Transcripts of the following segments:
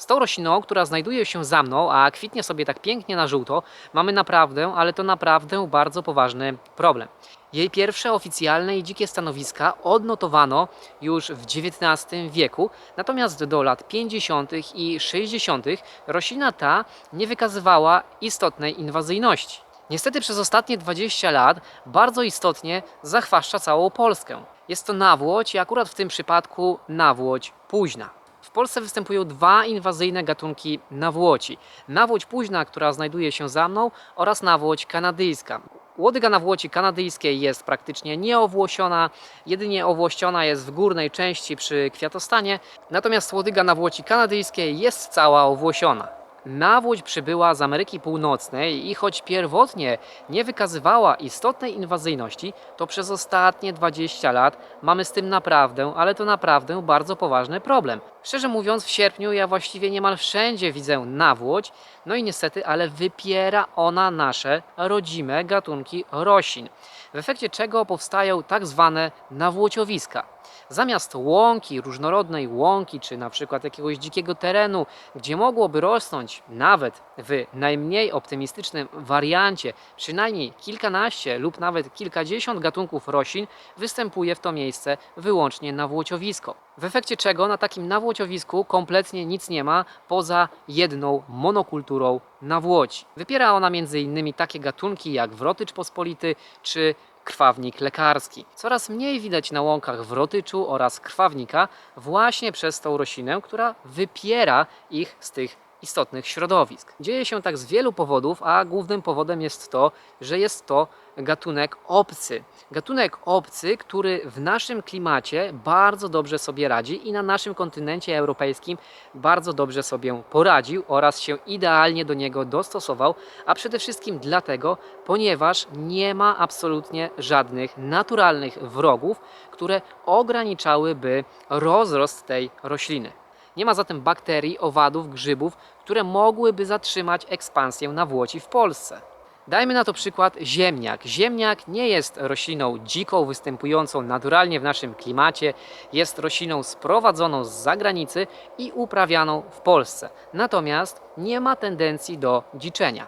Z tą rośliną, która znajduje się za mną, a kwitnie sobie tak pięknie na żółto, mamy naprawdę, ale to naprawdę bardzo poważny problem. Jej pierwsze oficjalne i dzikie stanowiska odnotowano już w XIX wieku, natomiast do lat 50. i 60. roślina ta nie wykazywała istotnej inwazyjności. Niestety przez ostatnie 20 lat bardzo istotnie zachwaszcza całą Polskę. Jest to nawłoć i akurat w tym przypadku nawłoć późna. W Polsce występują dwa inwazyjne gatunki nawłoci. Nawłoć późna, która znajduje się za mną oraz nawłoć kanadyjska. Łodyga nawłoci kanadyjskiej jest praktycznie nieowłosiona, jedynie owłościona jest w górnej części przy kwiatostanie, natomiast łodyga nawłoci kanadyjskiej jest cała owłosiona. Nawłoć przybyła z Ameryki Północnej i choć pierwotnie nie wykazywała istotnej inwazyjności, to przez ostatnie 20 lat mamy z tym naprawdę, ale to naprawdę bardzo poważny problem. Szczerze mówiąc, w sierpniu ja właściwie niemal wszędzie widzę nawłoć, no i niestety, ale wypiera ona nasze rodzime gatunki roślin, w efekcie czego powstają tak zwane nawłociowiska. Zamiast łąki, różnorodnej łąki, czy na przykład jakiegoś dzikiego terenu, gdzie mogłoby rosnąć nawet w najmniej optymistycznym wariancie przynajmniej kilkanaście lub nawet kilkadziesiąt gatunków roślin, występuje w to miejsce wyłącznie nawłociowisko. W efekcie czego na takim nawłociowisku kompletnie nic nie ma poza jedną monokulturą nawłoci. Wypiera ona m.in. takie gatunki jak wrotycz pospolity czy krwawnik lekarski. Coraz mniej widać na łąkach wrotyczu oraz krwawnika właśnie przez tą roślinę, która wypiera ich z tych istotnych środowisk. Dzieje się tak z wielu powodów, a głównym powodem jest to, że jest to gatunek obcy. Gatunek obcy, który w naszym klimacie bardzo dobrze sobie radzi i na naszym kontynencie europejskim bardzo dobrze sobie poradził oraz się idealnie do niego dostosował, a przede wszystkim dlatego, ponieważ nie ma absolutnie żadnych naturalnych wrogów, które ograniczałyby rozrost tej rośliny. Nie ma zatem bakterii, owadów, grzybów, które mogłyby zatrzymać ekspansję nawłoci w Polsce. Dajmy na to przykład ziemniak. Ziemniak nie jest rośliną dziką, występującą naturalnie w naszym klimacie. Jest rośliną sprowadzoną z zagranicy i uprawianą w Polsce. Natomiast nie ma tendencji do dziczenia.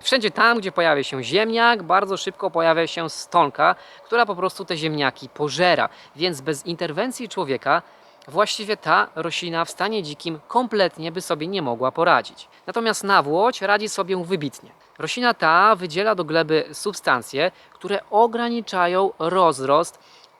Wszędzie tam, gdzie pojawia się ziemniak, bardzo szybko pojawia się stonka, która po prostu te ziemniaki pożera. Więc bez interwencji człowieka właściwie ta roślina w stanie dzikim kompletnie by sobie nie mogła poradzić. Natomiast nawłoć radzi sobie wybitnie. Roślina ta wydziela do gleby substancje, które ograniczają rozrost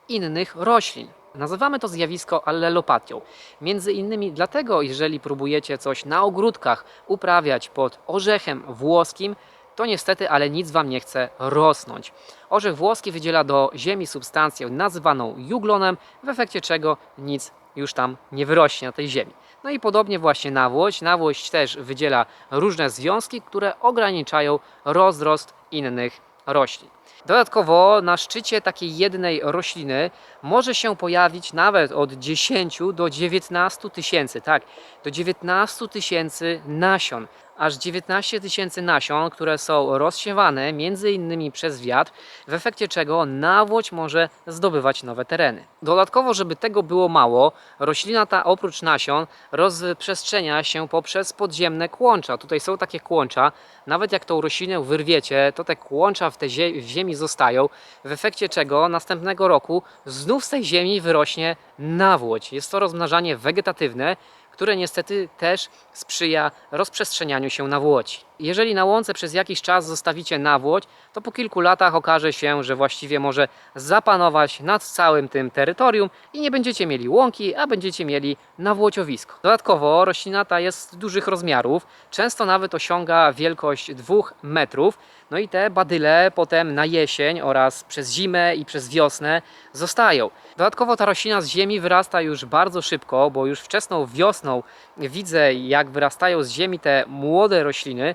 innych roślin. Nazywamy to zjawisko allelopatią. Między innymi dlatego, jeżeli próbujecie coś na ogródkach uprawiać pod orzechem włoskim, to niestety, ale nic Wam nie chce rosnąć. Orzech włoski wydziela do ziemi substancję nazywaną juglonem, w efekcie czego nic już tam nie wyrośnie na tej ziemi. No i podobnie właśnie nawłość. Nawłość też wydziela różne związki, które ograniczają rozrost innych roślin. Dodatkowo na szczycie takiej jednej rośliny może się pojawić nawet od 10 do 19 tysięcy, tak, do 19 tysięcy nasion. Aż 19 tysięcy nasion, które są rozsiewane innymi przez wiatr, w efekcie czego nawłoć może zdobywać nowe tereny. Dodatkowo, żeby tego było mało, roślina ta oprócz nasion rozprzestrzenia się poprzez podziemne kłącza. Tutaj są takie kłącza, nawet jak tą roślinę wyrwiecie, to te kłącza w, tej zie- w ziemi zostają, w efekcie czego następnego roku znów z tej ziemi wyrośnie nawłoć. Jest to rozmnażanie wegetatywne, które niestety też sprzyja rozprzestrzenianiu się nawłoci. Jeżeli na łące przez jakiś czas zostawicie nawłoć, to po kilku latach okaże się, że właściwie może zapanować nad całym tym terytorium i nie będziecie mieli łąki, a będziecie mieli nawłociowisko. Dodatkowo roślina ta jest dużych rozmiarów, często nawet osiąga wielkość 2 metrów. No i te badyle potem na jesień oraz przez zimę i przez wiosnę zostają. Dodatkowo ta roślina z ziemi wyrasta już bardzo szybko, bo już wczesną wiosną widzę jak wyrastają z ziemi te młode rośliny,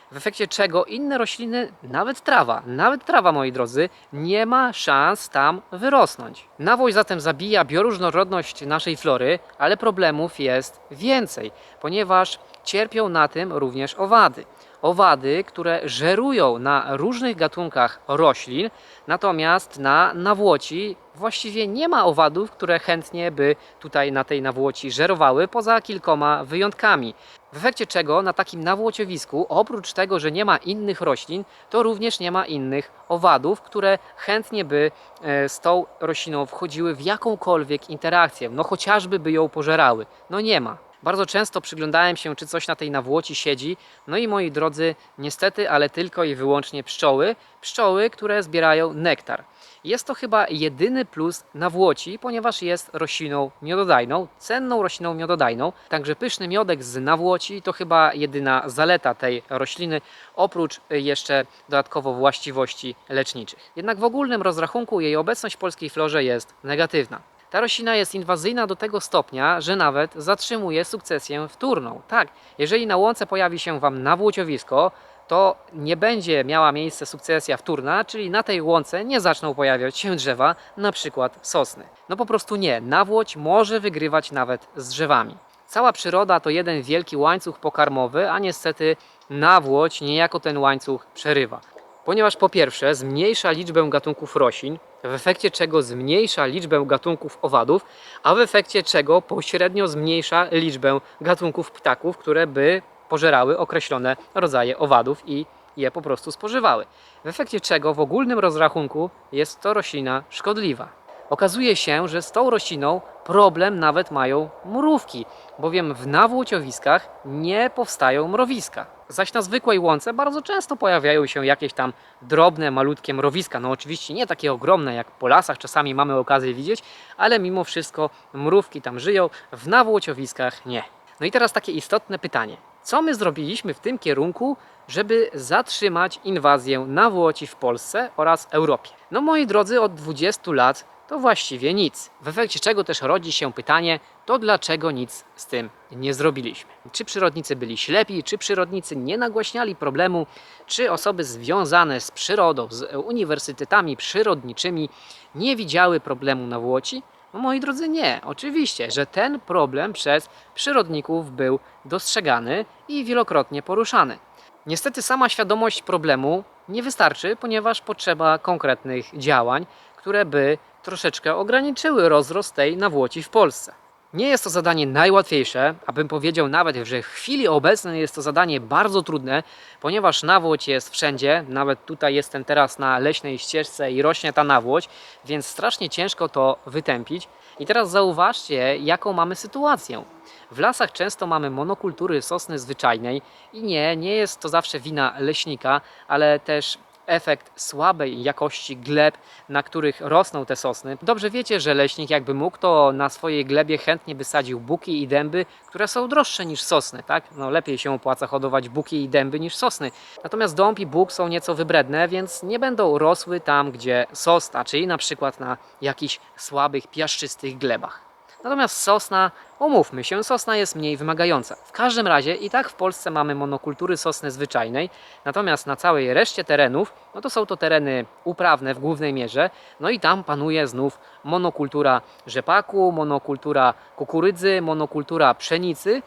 w efekcie czego inne rośliny, nawet trawa, nawet trawa moi drodzy, nie ma szans tam wyrosnąć. Nawój zatem zabija bioróżnorodność naszej flory, ale problemów jest więcej, ponieważ cierpią na tym również owady owady, które żerują na różnych gatunkach roślin, natomiast na nawłoci właściwie nie ma owadów, które chętnie by tutaj na tej nawłoci żerowały, poza kilkoma wyjątkami. W efekcie czego na takim nawłociowisku, oprócz tego, że nie ma innych roślin, to również nie ma innych owadów, które chętnie by e, z tą rośliną wchodziły w jakąkolwiek interakcję, no chociażby by ją pożerały. No nie ma. Bardzo często przyglądałem się, czy coś na tej nawłoci siedzi. No i moi drodzy, niestety, ale tylko i wyłącznie pszczoły. Pszczoły, które zbierają nektar. Jest to chyba jedyny plus nawłoci, ponieważ jest rośliną miododajną, cenną rośliną miododajną. Także pyszny miodek z nawłoci to chyba jedyna zaleta tej rośliny, oprócz y, jeszcze dodatkowo właściwości leczniczych. Jednak w ogólnym rozrachunku jej obecność w polskiej florze jest negatywna. Ta roślina jest inwazyjna do tego stopnia, że nawet zatrzymuje sukcesję wtórną. Tak, jeżeli na łące pojawi się Wam nawłociowisko, to nie będzie miała miejsce sukcesja wtórna, czyli na tej łące nie zaczną pojawiać się drzewa, na przykład sosny. No po prostu nie, nawłoć może wygrywać nawet z drzewami. Cała przyroda to jeden wielki łańcuch pokarmowy, a niestety nawłoć niejako ten łańcuch przerywa. Ponieważ po pierwsze zmniejsza liczbę gatunków roślin, w efekcie czego zmniejsza liczbę gatunków owadów, a w efekcie czego pośrednio zmniejsza liczbę gatunków ptaków, które by pożerały określone rodzaje owadów i je po prostu spożywały. W efekcie czego w ogólnym rozrachunku jest to roślina szkodliwa. Okazuje się, że z tą rośliną problem nawet mają mrówki, bowiem w nawłociowiskach nie powstają mrowiska. Zaś na zwykłej łące bardzo często pojawiają się jakieś tam drobne, malutkie mrowiska. No oczywiście nie takie ogromne jak po lasach czasami mamy okazję widzieć, ale mimo wszystko mrówki tam żyją, w nawłociowiskach nie. No i teraz takie istotne pytanie. Co my zrobiliśmy w tym kierunku, żeby zatrzymać inwazję nawłoci w Polsce oraz Europie? No moi drodzy, od 20 lat to właściwie nic. W efekcie czego też rodzi się pytanie, to dlaczego nic z tym nie zrobiliśmy? Czy przyrodnicy byli ślepi, czy przyrodnicy nie nagłaśniali problemu, czy osoby związane z przyrodą, z uniwersytetami przyrodniczymi nie widziały problemu nawłoci? No moi drodzy, nie. Oczywiście, że ten problem przez przyrodników był dostrzegany i wielokrotnie poruszany. Niestety sama świadomość problemu nie wystarczy, ponieważ potrzeba konkretnych działań, które by troszeczkę ograniczyły rozrost tej nawłoci w Polsce. Nie jest to zadanie najłatwiejsze, abym powiedział nawet, że w chwili obecnej jest to zadanie bardzo trudne, ponieważ nawłoć jest wszędzie, nawet tutaj jestem teraz na leśnej ścieżce i rośnie ta nawłoć, więc strasznie ciężko to wytępić. I teraz zauważcie, jaką mamy sytuację. W lasach często mamy monokultury sosny zwyczajnej i nie, nie jest to zawsze wina leśnika, ale też efekt słabej jakości gleb, na których rosną te sosny. Dobrze wiecie, że leśnik jakby mógł, to na swojej glebie chętnie by sadził buki i dęby, które są droższe niż sosny, tak? No lepiej się opłaca hodować buki i dęby niż sosny. Natomiast dąb i bóg są nieco wybredne, więc nie będą rosły tam, gdzie sosna, czyli na przykład na jakichś słabych, piaszczystych glebach. Natomiast sosna, umówmy się, sosna jest mniej wymagająca. W każdym razie i tak w Polsce mamy monokultury sosny zwyczajnej, natomiast na całej reszcie terenów, no to są to tereny uprawne w głównej mierze, no i tam panuje znów monokultura rzepaku, monokultura kukurydzy, monokultura pszenicy.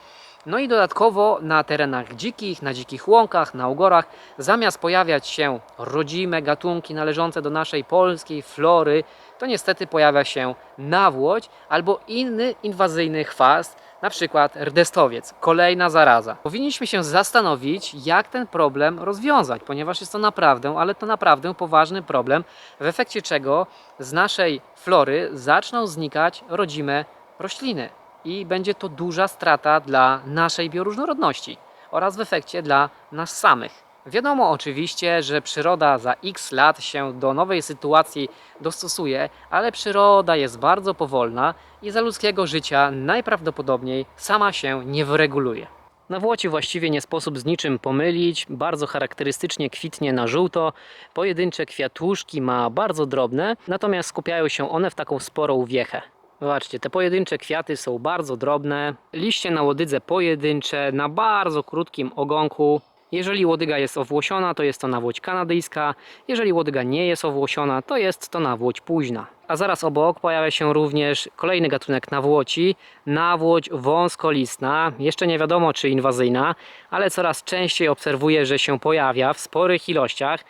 No i dodatkowo na terenach dzikich, na dzikich łąkach, na ugorach, zamiast pojawiać się rodzime gatunki należące do naszej polskiej flory, to niestety pojawia się nawłoć albo inny inwazyjny chwast, na przykład rdestowiec, kolejna zaraza. Powinniśmy się zastanowić, jak ten problem rozwiązać, ponieważ jest to naprawdę, ale to naprawdę poważny problem, w efekcie czego z naszej flory zaczną znikać rodzime rośliny i będzie to duża strata dla naszej bioróżnorodności oraz w efekcie dla nas samych. Wiadomo oczywiście, że przyroda za x lat się do nowej sytuacji dostosuje, ale przyroda jest bardzo powolna i za ludzkiego życia najprawdopodobniej sama się nie wyreguluje. Na Włoci właściwie nie sposób z niczym pomylić, bardzo charakterystycznie kwitnie na żółto, pojedyncze kwiatuszki ma bardzo drobne, natomiast skupiają się one w taką sporą wiechę. Zobaczcie, te pojedyncze kwiaty są bardzo drobne, liście na łodydze pojedyncze, na bardzo krótkim ogonku. Jeżeli łodyga jest owłosiona, to jest to nawłoć kanadyjska. Jeżeli łodyga nie jest owłosiona, to jest to nawłoć późna. A zaraz obok pojawia się również kolejny gatunek nawłoci, nawłoć wąskolistna. Jeszcze nie wiadomo czy inwazyjna, ale coraz częściej obserwuję, że się pojawia w sporych ilościach,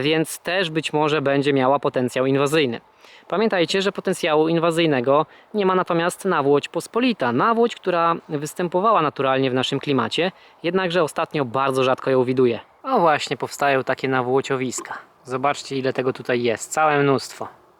więc też być może będzie miała potencjał inwazyjny. Pamiętajcie, że potencjału inwazyjnego nie ma natomiast nawłoć pospolita. Nawłoć, która występowała naturalnie w naszym klimacie, jednakże ostatnio bardzo rzadko ją widuję. O właśnie, powstają takie nawłociowiska. Zobaczcie ile tego tutaj jest, całe mnóstwo.